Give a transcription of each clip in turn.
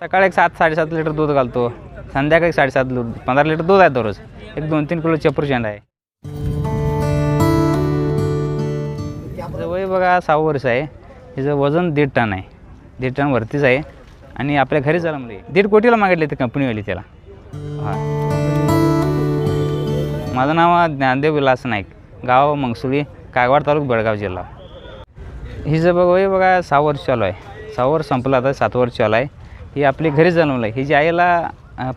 सकाळी एक सात साडेसात लिटर दूध घालतो. संध्याकाळी साडेसात दूध पंधरा लिटर दूध आहे दररोज. एक दोन तीन किलो चपूर आहे. त्याचं वय बघा सहा वर्ष आहे. त्याचं वजन दीड टन आहे. दीड टन वरतीच आहे. आणि आपल्या घरी झालं म्हणजे दीड कोटीला मागितले ते कंपनीवाली त्याला. माझं नाव ज्ञानदेव विलास नाईक. गाव मंगसुळी कागवाड तालुक बेळगाव जिल्हा. हिचं बघ वय बघा सहा वर्ष चालू आहे. सहा वर्ष संपलं आता सात वर्ष चालू आहे. ही आपली घरी जन्मलं. आहे हिची आईला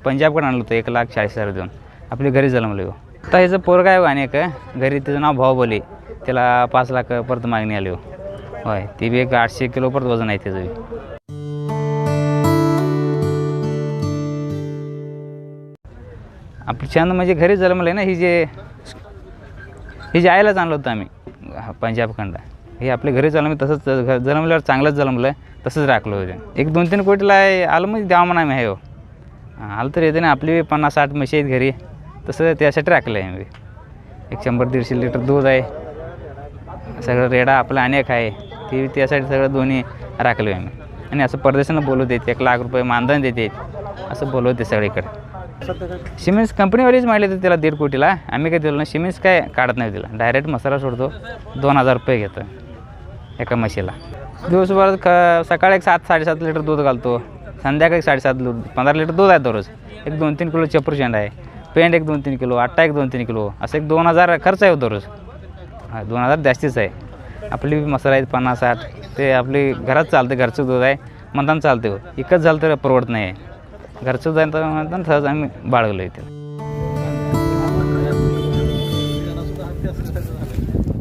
पंजाबकडे आणलं होतं एक लाख चाळीस हजार देऊन. आपली घरी जन्मलं हो. आता हिचं पोरगा आहे आणि अनेक घरी तिचं नाव भाऊबली. त्याला पाच लाख परत मागणी आली हो. होय ती बी एक आठशे किलो परत वजन आहे त्याचं बी. आपली छान म्हणजे घरी जन्मलं आहे ना ही जे ही जे आईलाच आणलं होतं आम्ही हा, पंजाबखंड हे आपल्या घरी जन्मलं तसंच जन्मल्यावर चांगलंच जन्मलं तसंच राखलं होतं एक दोन तीन कोटीला आहे आलं म्हणजे द्यावं म्हणा मी आहे हो. आलं तर येते ना आपली पन्नास साठ म्हशी आहेत घरी तसं त्यासाठी राखलं आहे आम्ही एक शंभर दीडशे लिटर दूध आहे सगळं रेडा आपला अनेक आहे ते त्यासाठी सगळं दोन्ही राखलं आहे आम्ही आणि असं परदेशानं बोलवत देत एक लाख रुपये मानधन देते असं बोलवते सगळीकडे. सिमेंट्स कंपनीवालीच मागले तर त्याला दीड कोटीला आम्ही काय दिलं ना सिमेंट्स काय काढत नाही तिला डायरेक्ट मसाला सोडतो दोन हजार रुपये घेतो एका म्हशीला. दिवसभरात क सकाळी एक सात साडेसात लिटर दूध घालतो. संध्याकाळी साडेसात दूध पंधरा लिटर दूध आहे दररोज. एक दोन तीन किलो चपूर शेंड आहे. पेंट एक दोन तीन किलो आट्टा एक दोन तीन किलो असं एक दोन हजार खर्च आहे हो दररोज. हा दोन हजार जास्तीच आहे. आपली मसाला आहेत पन्नास साठ ते आपली घरात चालते घरचं दूध आहे म्हणताना चालते हो. इकत झालं तर परवडत नाही. आहे घरचं दूध आहे तर म्हणताना सहज आम्ही बाळगलो इथे.